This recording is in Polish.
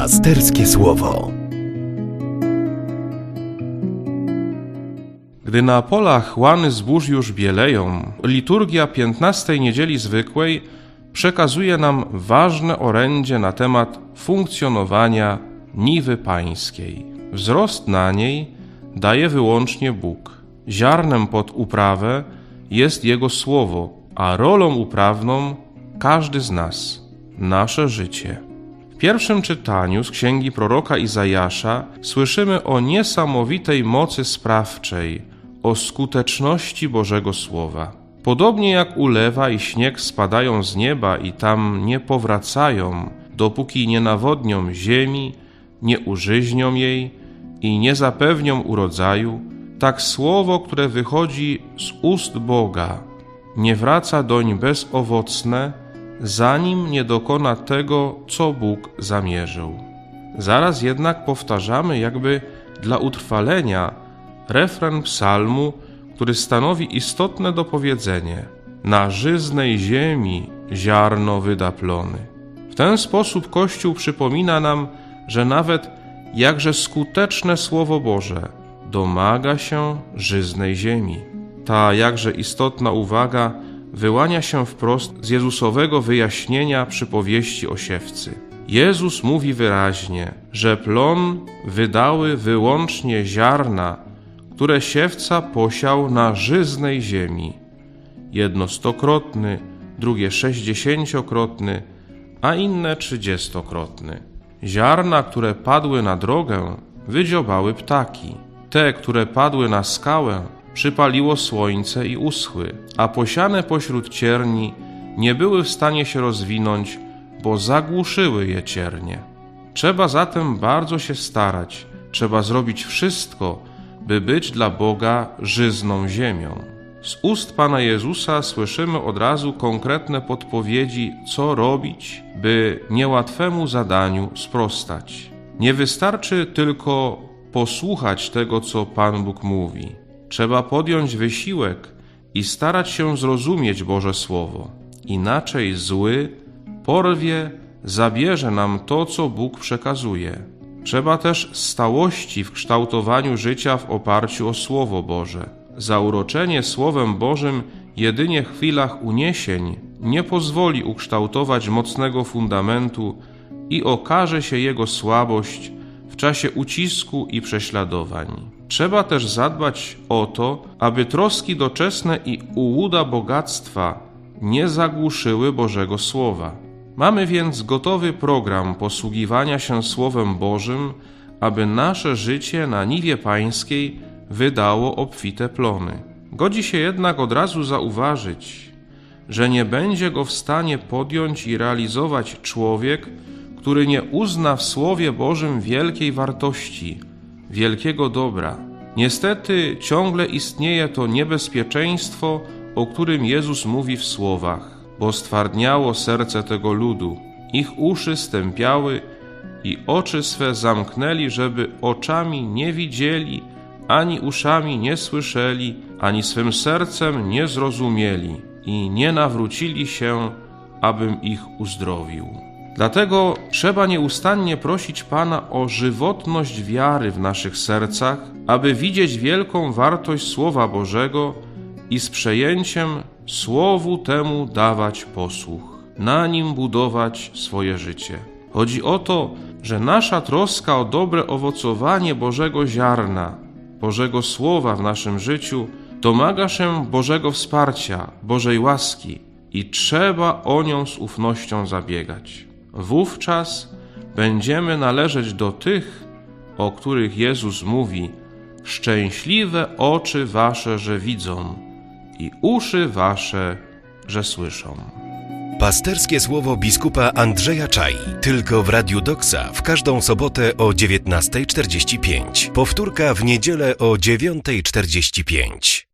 Pasterskie słowo. Gdy na polach łany zbóż już bieleją, liturgia 15 niedzieli zwykłej przekazuje nam ważne orędzie na temat funkcjonowania niwy pańskiej. Wzrost na niej daje wyłącznie Bóg. Ziarnem pod uprawę jest Jego słowo, a rolą uprawną każdy z nas, nasze życie. Pierwszym czytaniu z księgi proroka Izajasza słyszymy o niesamowitej mocy sprawczej, o skuteczności Bożego Słowa. Podobnie jak ulewa i śnieg spadają z nieba i tam nie powracają, dopóki nie nawodnią ziemi, nie użyźnią jej i nie zapewnią urodzaju, tak słowo, które wychodzi z ust Boga, nie wraca doń bezowocne, zanim nie dokona tego, co Bóg zamierzył. Zaraz jednak powtarzamy, jakby dla utrwalenia, refren psalmu, który stanowi istotne dopowiedzenie: Na żyznej ziemi ziarno wyda plony. W ten sposób Kościół przypomina nam, że nawet jakże skuteczne Słowo Boże domaga się żyznej ziemi. Ta jakże istotna uwaga wyłania się wprost z Jezusowego wyjaśnienia przypowieści o siewcy. Jezus mówi wyraźnie, że plon wydały wyłącznie ziarna, które siewca posiał na żyznej ziemi. Jedno stokrotny, drugie sześćdziesięciokrotny, a inne trzydziestokrotny. Ziarna, które padły na drogę, wydziobały ptaki. Te, które padły na skałę, przypaliło słońce i uschły, a posiane pośród cierni nie były w stanie się rozwinąć, bo zagłuszyły je ciernie. Trzeba zatem bardzo się starać, trzeba zrobić wszystko, by być dla Boga żyzną ziemią. Z ust Pana Jezusa słyszymy od razu konkretne podpowiedzi, co robić, by niełatwemu zadaniu sprostać. Nie wystarczy tylko posłuchać tego, co Pan Bóg mówi. Trzeba podjąć wysiłek i starać się zrozumieć Boże Słowo. Inaczej zły porwie, zabierze nam to, co Bóg przekazuje. Trzeba też stałości w kształtowaniu życia w oparciu o Słowo Boże. Zauroczenie Słowem Bożym jedynie w chwilach uniesień nie pozwoli ukształtować mocnego fundamentu i okaże się jego słabość w czasie ucisku i prześladowań. Trzeba też zadbać o to, aby troski doczesne i ułuda bogactwa nie zagłuszyły Bożego Słowa. Mamy więc gotowy program posługiwania się Słowem Bożym, aby nasze życie na niwie pańskiej wydało obfite plony. Godzi się jednak od razu zauważyć, że nie będzie go w stanie podjąć i realizować człowiek, który nie uzna w Słowie Bożym wielkiej wartości, wielkiego dobra. Niestety ciągle istnieje to niebezpieczeństwo, o którym Jezus mówi w słowach, bo stwardniało serce tego ludu, ich uszy stępiały i oczy swe zamknęli, żeby oczami nie widzieli, ani uszami nie słyszeli, ani swym sercem nie zrozumieli i nie nawrócili się, abym ich uzdrowił. Dlatego trzeba nieustannie prosić Pana o żywotność wiary w naszych sercach, aby widzieć wielką wartość Słowa Bożego i z przejęciem Słowu temu dawać posłuch, na nim budować swoje życie. Chodzi o to, że nasza troska o dobre owocowanie Bożego ziarna, Bożego Słowa w naszym życiu domaga się Bożego wsparcia, Bożej łaski i trzeba o nią z ufnością zabiegać. Wówczas będziemy należeć do tych, o których Jezus mówi: Szczęśliwe oczy wasze, że widzą, i uszy wasze, że słyszą. Pasterskie słowo biskupa Andrzeja Czai. Tylko w Radiu Doksa w każdą sobotę o 19.45. Powtórka w niedzielę o 9.45.